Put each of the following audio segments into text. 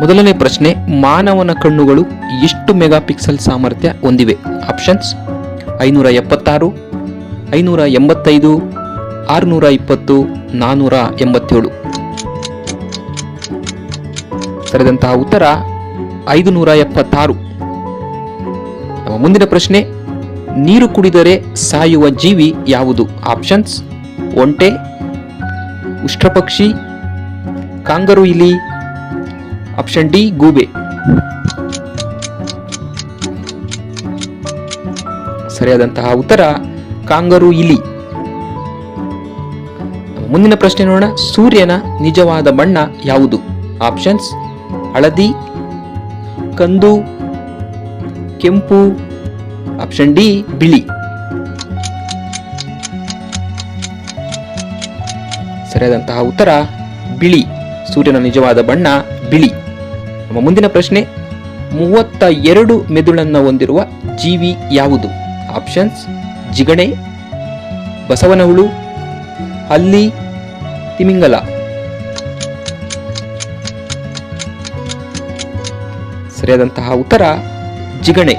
ಮೊದಲನೇ ಪ್ರಶ್ನೆ, ಮಾನವನ ಕಣ್ಣುಗಳು ಎಷ್ಟು ಮೆಗಾ ಪಿಕ್ಸೆಲ್ ಸಾಮರ್ಥ್ಯ ಹೊಂದಿವೆ? ಆಪ್ಷನ್ಸ್ ಐನೂರ ಎಪ್ಪತ್ತಾರು ಐನೂರ ಎಂಬತ್ತೈದು ಆರುನೂರ ಇಪ್ಪತ್ತು ನಾನ್ನೂರ ಎಂಬತ್ತೇಳು ಸರಿದಂತಹ ಉತ್ತರ ಐದು ನೂರ ಎಪ್ಪತ್ತಾರು ನಮ್ಮ ಮುಂದಿನ ಪ್ರಶ್ನೆ, ನೀರು ಕುಡಿದರೆ ಸಾಯುವ ಜೀವಿ ಯಾವುದು? ಆಪ್ಷನ್ಸ್, ಒಂಟೆ, ಉಷ್ಟ್ರಪಕ್ಷಿ, ಕಾಂಗರು ಇಲಿ ಆಪ್ಷನ್ ಡಿ ಗೂಬೆ. ಸರಿಯಾದಂತಹ ಉತ್ತರ, ಕಾಂಗರು ಇಲಿ. ಮುಂದಿನ ಪ್ರಶ್ನೆ ನೋಡೋಣ. ಸೂರ್ಯನ ನಿಜವಾದ ಬಣ್ಣ ಯಾವುದು? ಆಪ್ಷನ್ಸ್ ಹಳದಿ, ಕಂದು, ಕೆಂಪು ಆಪ್ಷನ್ ಡಿ ಬಿಳಿ. ಸರಿಯಾದಂತಹ ಉತ್ತರ, ಬಿಳಿ. ಸೂರ್ಯನ ನಿಜವಾದ ಬಣ್ಣ ಬಿಳಿ. ನಮ್ಮ ಮುಂದಿನ ಪ್ರಶ್ನೆ ಮೂವತ್ತ ಎರಡು ಮೆದುಳನ್ನು ಹೊಂದಿರುವ ಜೀವಿ ಯಾವುದು? ಆಪ್ಷನ್ಸ್, ಜಿಗಣೆ, ಬಸವನಹುಳು ಅಲ್ಲಿ ತಿಮಿಂಗಲ. ಸರಿಯಾದಂತಹ ಉತ್ತರ, ಜಿಗಣೆ.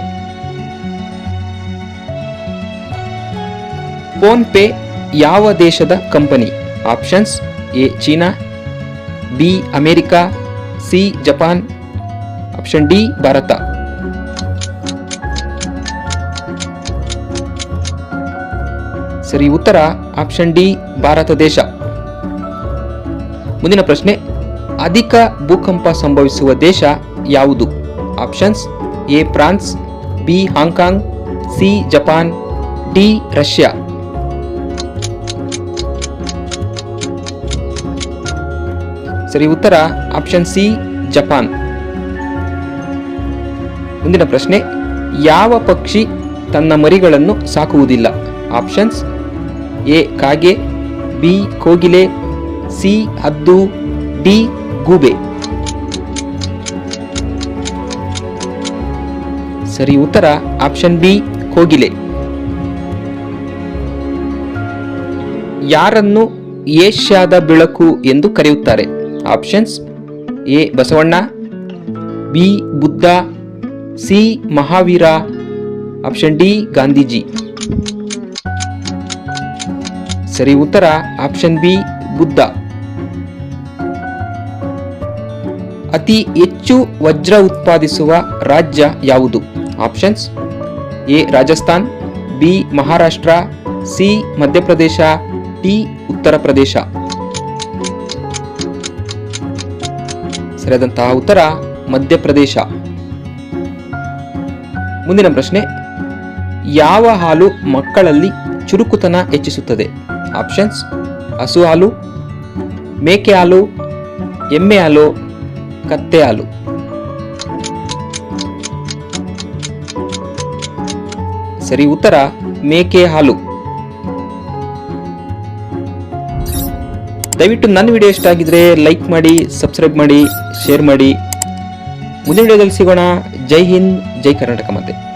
ಫೋನ್ ಪೇ ಯಾವ ದೇಶದ company? Options, A, China, B, America, C, Japan. Option D Bharat ಸರಿ, ಉತ್ತರ ಆಪ್ಷನ್ ಡಿ ಭಾರತ ದೇಶ. ಮುಂದಿನ ಪ್ರಶ್ನೆ, ಅಧಿಕ ಭೂಕಂಪ ಸಂಭವಿಸುವ ದೇಶ ಯಾವುದು? Options A, France, B, Hong Kong, C, Japan, D, Russia. ಸರಿ, ಉತ್ತರ ಆಪ್ಷನ್ ಸಿ ಜಪಾನ್. ಮುಂದಿನ ಪ್ರಶ್ನೆ, ಯಾವ ಪಕ್ಷಿ ತನ್ನ ಮರಿಗಳನ್ನು ಸಾಕುವುದಿಲ್ಲ? ಆಪ್ಷನ್ಸ್ ಎ, ಕಾಗೆ, ಬಿ, ಕೋಗಿಲೆ, ಸಿ, ಹದ್ದು, ಡಿ, ಗೂಬೆ. ಸರಿ, ಉತ್ತರ ಆಪ್ಷನ್ ಬಿ, ಕೋಗಿಲೆ. ಯಾರನ್ನು ಏಷ್ಯಾದ ಬೆಳಕು ಎಂದು ಕರೆಯುತ್ತಾರೆ? Options A, Basavanna, B, Buddha C Mahavira, option D Gandhiji. ಸರಿ, ಉತ್ತರ, ಆಪ್ಷನ್ ಬಿ ಬುದ್ಧ. ಅತಿ ಹೆಚ್ಚು ವಜ್ರ ಉತ್ಪಾದಿಸುವ ರಾಜ್ಯ ಯಾವುದು? Options, A Rajasthan, B Maharashtra, C Madhya Pradesh, D Uttar Pradesh. ಸರಿಯಾದಂತಹ ಉತ್ತರ ಮಧ್ಯಪ್ರದೇಶ. ಮುಂದಿನ ಪ್ರಶ್ನೆ, ಯಾವ ಹಾಲು ಮಕ್ಕಳಲ್ಲಿ ಚುರುಕುತನ ಹೆಚ್ಚಿಸುತ್ತದೆ? ಆಪ್ಷನ್ಸ್ ಹಸು ಹಾಲು, ಮೇಕೆ ಹಾಲು, ಎಮ್ಮೆ ಹಾಲು, ಕತ್ತೆ ಹಾಲು. ಸರಿ, ಉತ್ತರ, ಮೇಕೆ ಹಾಲು. ದಯವಿಟ್ಟು ನನ್ನ ವಿಡಿಯೋ ಇಷ್ಟ ಆಗಿದ್ರೆ ಲೈಕ್ ಮಾಡಿ, ಸಬ್ಸ್ಕ್ರೈಬ್ ಮಾಡಿ, ಶೇರ್ ಮಾಡಿ. ಮುಂದಿನ ವಿಡಿಯೋದಲ್ಲಿ ಸಿಗೋಣ. ಜೈ ಹಿಂದ್. ಜೈ ಕರ್ನಾಟಕ ಮತ್ತೆ